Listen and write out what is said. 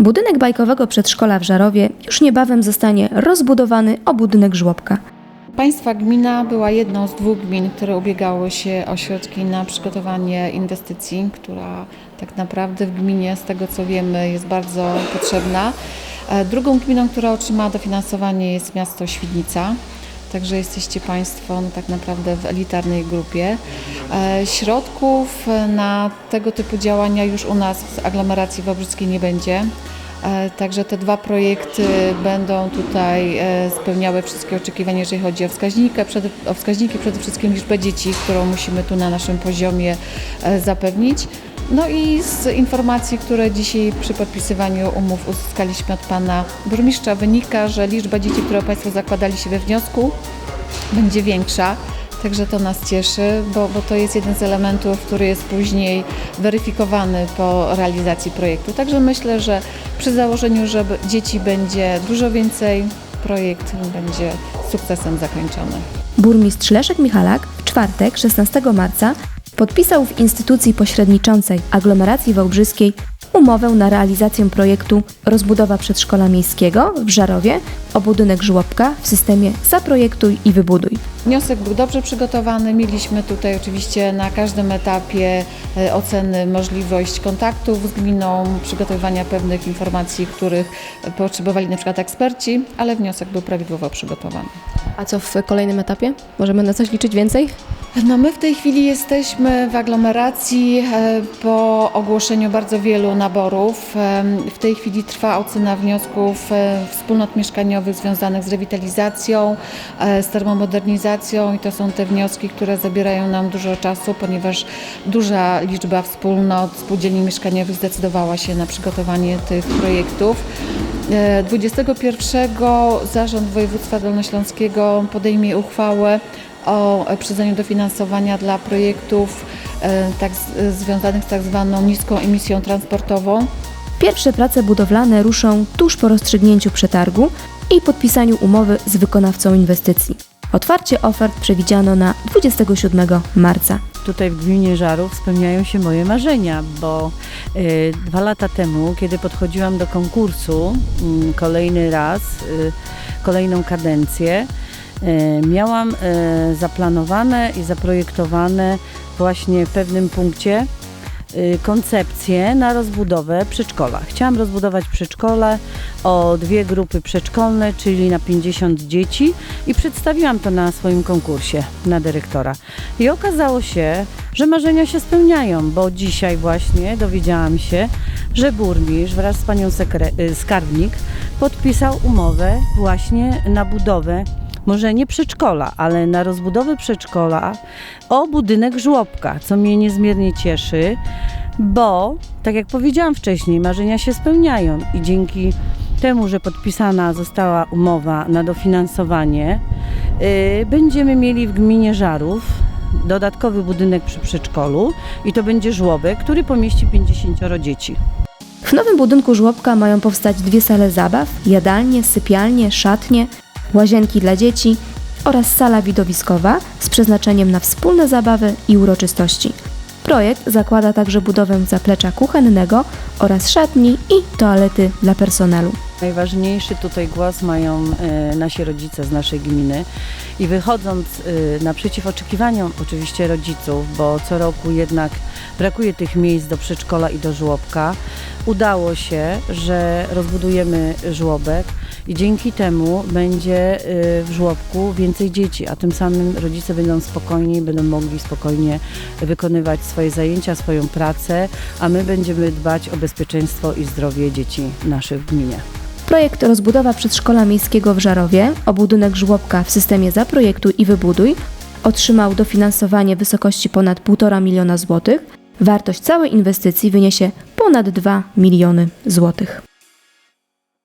Budynek bajkowego przedszkola w Żarowie już niebawem zostanie rozbudowany o budynek żłobka. Państwa gmina była jedną z dwóch gmin, które ubiegały się o środki na przygotowanie inwestycji, która tak naprawdę w gminie, z tego co wiemy, jest bardzo potrzebna. E, Drugą gminą, która otrzymała dofinansowanie jest miasto Świdnica. Także jesteście Państwo no, tak naprawdę w elitarnej grupie. E, Środków e, na tego typu działania już u nas w aglomeracji wałbrzyskiej nie będzie. E, Także te dwa projekty będą tutaj e, spełniały wszystkie oczekiwania, jeżeli chodzi o, wskaźnikę, przede, o wskaźniki, przede wszystkim liczbę dzieci, którą musimy tu na naszym poziomie e, zapewnić. No i z informacji, które dzisiaj przy podpisywaniu umów uzyskaliśmy od pana burmistrza, wynika, że liczba dzieci, które Państwo zakładali się we wniosku, będzie większa. Także to nas cieszy, bo, bo to jest jeden z elementów, który jest później weryfikowany po realizacji projektu. Także myślę, że przy założeniu, że dzieci będzie dużo więcej, projekt będzie sukcesem zakończony. Burmistrz Leszek Michalak w czwartek, 16 marca, podpisał w instytucji pośredniczącej aglomeracji wałbrzyskiej umowę na realizację projektu Rozbudowa Przedszkola Miejskiego w Żarowie o budynek żłobka w systemie Zaprojektuj i Wybuduj. Wniosek był dobrze przygotowany. Mieliśmy tutaj oczywiście na każdym etapie e, oceny możliwość kontaktów z gminą, przygotowywania pewnych informacji, których potrzebowali na przykład eksperci, ale wniosek był prawidłowo przygotowany. A co w kolejnym etapie? Możemy na coś liczyć więcej? No my w tej chwili jesteśmy w aglomeracji e, po ogłoszeniu bardzo wielu naborów. W tej chwili trwa ocena wniosków e, wspólnot mieszkaniowych związanych z rewitalizacją, e, z termomodernizacją i to są te wnioski, które zabierają nam dużo czasu, ponieważ duża liczba wspólnot, spółdzielni mieszkaniowych zdecydowała się na przygotowanie tych projektów. E, 21 Zarząd Województwa Dolnośląskiego podejmie uchwałę o e, przyznaniu dofinansowania dla projektów e, tak, związanych z tak zwaną niską emisją transportową. Pierwsze prace budowlane ruszą tuż po rozstrzygnięciu przetargu i podpisaniu umowy z wykonawcą inwestycji. Otwarcie ofert przewidziano na 27 marca. Tutaj w gminie Żarów spełniają się moje marzenia, bo y, dwa lata temu, kiedy podchodziłam do konkursu mm, kolejny raz, y, kolejną kadencję, y, miałam y, zaplanowane i zaprojektowane właśnie w pewnym punkcie y, koncepcję na rozbudowę przedszkola. Chciałam rozbudować przedszkole o dwie grupy przedszkolne, czyli na 50 dzieci i przedstawiłam to na swoim konkursie na dyrektora. I okazało się, że marzenia się spełniają, bo dzisiaj właśnie dowiedziałam się, że burmistrz wraz z panią y, skarbnik podpisał umowę właśnie na budowę może nie przedszkola, ale na rozbudowę przedszkola o budynek żłobka, co mnie niezmiernie cieszy, bo tak jak powiedziałam wcześniej, marzenia się spełniają i dzięki temu, że podpisana została umowa na dofinansowanie, yy, będziemy mieli w gminie Żarów dodatkowy budynek przy przedszkolu i to będzie żłobek, który pomieści 50 dzieci. W nowym budynku żłobka mają powstać dwie sale zabaw, jadalnie, sypialnie, szatnie, łazienki dla dzieci oraz sala widowiskowa z przeznaczeniem na wspólne zabawy i uroczystości. Projekt zakłada także budowę zaplecza kuchennego oraz szatni i toalety dla personelu. Najważniejszy tutaj głos mają e, nasi rodzice z naszej gminy i wychodząc e, naprzeciw oczekiwaniom oczywiście rodziców, bo co roku jednak brakuje tych miejsc do przedszkola i do żłobka, udało się, że rozbudujemy żłobek i dzięki temu będzie e, w żłobku więcej dzieci, a tym samym rodzice będą spokojni, będą mogli spokojnie wykonywać swoje zajęcia, swoją pracę, a my będziemy dbać o bezpieczeństwo i zdrowie dzieci naszych w gminie. Projekt rozbudowa przedszkola miejskiego w Żarowie o budynek żłobka w systemie Zaprojektuj i Wybuduj otrzymał dofinansowanie w wysokości ponad 1,5 miliona złotych. Wartość całej inwestycji wyniesie ponad 2 miliony złotych.